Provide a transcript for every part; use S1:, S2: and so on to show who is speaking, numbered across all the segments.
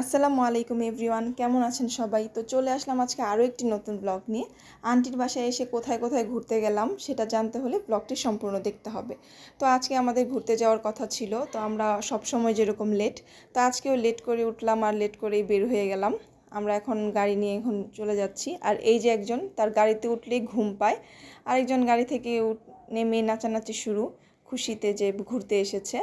S1: আসসালামু আলাইকুম এভরিওয়ান, কেমন আছেন সবাই? তো চলে আসলাম আজকে আরও একটি নতুন ব্লগ নিয়ে। আন্টির বাসায় এসে কোথায় কোথায় ঘুরতে গেলাম সেটা জানতে হলে ব্লগটি সম্পূর্ণ দেখতে হবে। তো আজকে আমাদের ঘুরতে যাওয়ার কথা ছিল, তো আমরা সব সময় যেরকম লেট তো আজকেও লেট করে উঠলাম আর লেট করেই বের হয়ে গেলাম। আমরা এখন গাড়ি নিয়ে এখন চলে যাচ্ছি। আর এই যে একজন, তার গাড়িতে উঠলেই ঘুম পায়। আরেকজন গাড়ি থেকে নেমে নাচানাচি শুরু, খুশিতে যে ঘুরতে এসেছে।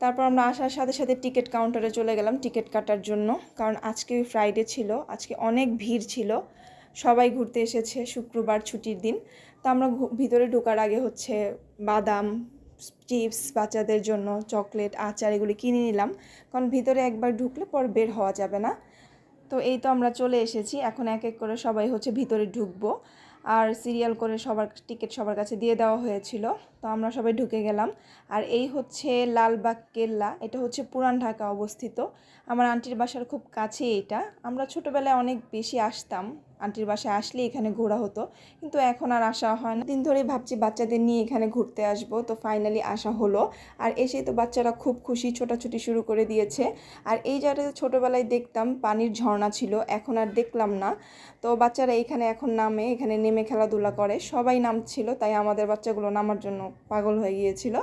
S1: তারপর আমরা আসার সাথে সাথে টিকিট কাউন্টারে চলে গেলাম টিকিট কাটার জন্য। কারণ আজকে ফ্রাইডে ছিল, আজকে অনেক ভিড় ছিল। সবাই ঘুরতে এসেছে, শুক্রবার ছুটির দিন। তো আমরা ভিতরে ঢোকার আগে হচ্ছে বাদাম, চিপস বাচ্চাদের জন্য, চকলেট, আচার এগুলি কিনে নিলাম। কারণ ভিতরে একবার ঢুকলে পর বের হওয়া যাবে না। তো এই তো আমরা চলে এসেছি। এখন এক এক করে সবাই হচ্ছে ভিতরে ঢুকবো। আর সিরিয়াল করে সবার টিকিট সবার কাছে দিয়ে দেওয়া হয়েছিল। তো আমরা সবাই ঢুকে গেলাম। আর এই হচ্ছে লালবাগ কেল্লা। এটা হচ্ছে পুরান ঢাকা অবস্থিত। আমার আন্টির বাসার খুব কাছে এটা। আমরা ছোটোবেলায় অনেক বেশি আসতাম। আন্টির বাসায় আসলে এখানে ঘোরা হতো। কিন্তু এখন আর আসা হয় না। দিন ধরেই ভাবছি বাচ্চাদের নিয়ে এখানে ঘুরতে আসব। তো ফাইনালি আসা হলো। আর এসেই তো বাচ্চারা খুব খুশি, ছোটাছুটি শুরু করে দিয়েছে। আর এই জায়গায় ছোটোবেলায় দেখতাম, পানির ঝর্ণা ছিল। এখন আর দেখলাম না। তো বাচ্চারা এখানে এখন নামে, এখানে নেমে খেলাধুলা করে। সবাই নামছিল, তাই আমাদের বাচ্চাগুলো নামার জন্য পাগল হয়ে গিয়েছিল।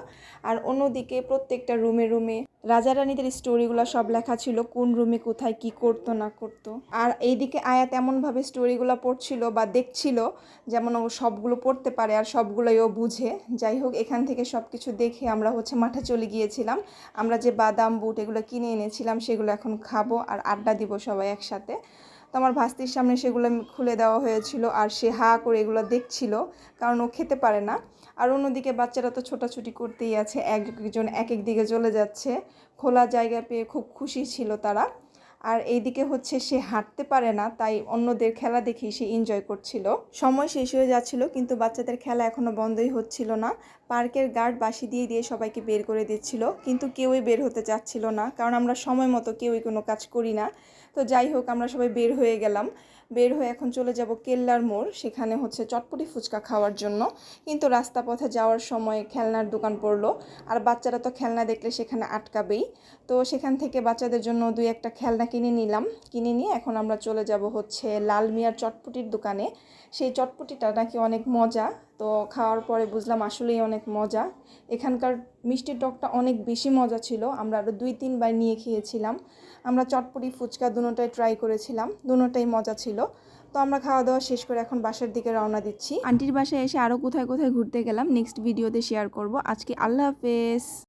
S1: আর অন্যদিকে প্রত্যেকটা রুমে রুমে রাজা রানীদের স্টোরিগুলো সব লেখা ছিল, কোন রুমে কোথায় কি করতো, না করতো। আর এইদিকে আয়া তেমনভাবে স্টোরিগুলো পড়ছিল বা দেখছিল যেমন ও সবগুলো পড়তে পারে আর সবগুলোই ও বুঝে। যাই হোক, এখান থেকে সব কিছু দেখে আমরা হচ্ছে মাঠে চলে গিয়েছিলাম। আমরা যে বাদাম, বুট এগুলো কিনে এনেছিলাম, সেগুলো এখন খাব আর আড্ডা দিব সবাই একসাথে। তো আমার ভাস্তির সামনে সেগুলো খুলে দেওয়া হয়েছিল আর সে হা করে এগুলো দেখছিল, কারণ ও খেতে পারে না। আর অন্যদিকে বাচ্চারা তো ছোটাছুটি করতেই আছে একজন এক এক দিকে চলে যাচ্ছে। খোলা জায়গা পেয়ে খুব খুশি ছিল তারা। আর এইদিকে হচ্ছে সে হাঁটতে পারে না, তাই অন্যদের খেলা দেখেই সে এনজয় করছিল। সময় শেষ হয়ে যাচ্ছিল, কিন্তু বাচ্চাদের খেলা এখনও বন্ধই হচ্ছিল না। পার্কের গার্ড বাসি দিয়ে দিয়ে সবাইকে বের করে দিচ্ছিল, কিন্তু কেউই বের হতে চাচ্ছিল না, কারণ আমরা সময় মতো কেউই কোনো কাজ করি না। তো যাই হোক, আমরা সবাই বের হয়ে গেলাম। বের হয়ে এখন চলে যাব কেল্লার মোড়, সেখানে হচ্ছে চটপটি ফুচকা খাওয়ার জন্য। কিন্তু রাস্তা পথে যাওয়ার সময় খেলনার দোকান পড়ল, আর বাচ্চারা তো খেলনা দেখলে সেখানে আটকাবেই। তো সেখান থেকে বাচ্চাদের জন্য দুই একটা খেলনা কিনে নিলাম। কিনে নিয়ে এখন আমরা চলে যাব হচ্ছে লাল মিয়ার চটপটির দোকানে। সেই চটপটিটা নাকি অনেক মজা তো খাওয়ার পরে বুঝলাম আসলেই অনেক মজা। এখানকার মিষ্টির টকটা অনেক বেশি মজা ছিল। আমরা আরও দুই, তিনবার নিয়ে খেয়েছিলাম। আমরা চটপটি, ফুচকা দুটাই ট্রাই করেছিলাম। দুটাই মজা ছিল। তো আমরা খাওয়া দাওয়া শেষ করে এখন বাসার দিকে রওনা দিচ্ছি। আন্টির বাসায় এসে আরও কোথায় কোথায় ঘুরতে গেলাম নেক্সট ভিডিওতে শেয়ার করব। আজকে আল্লাহ হাফেজ।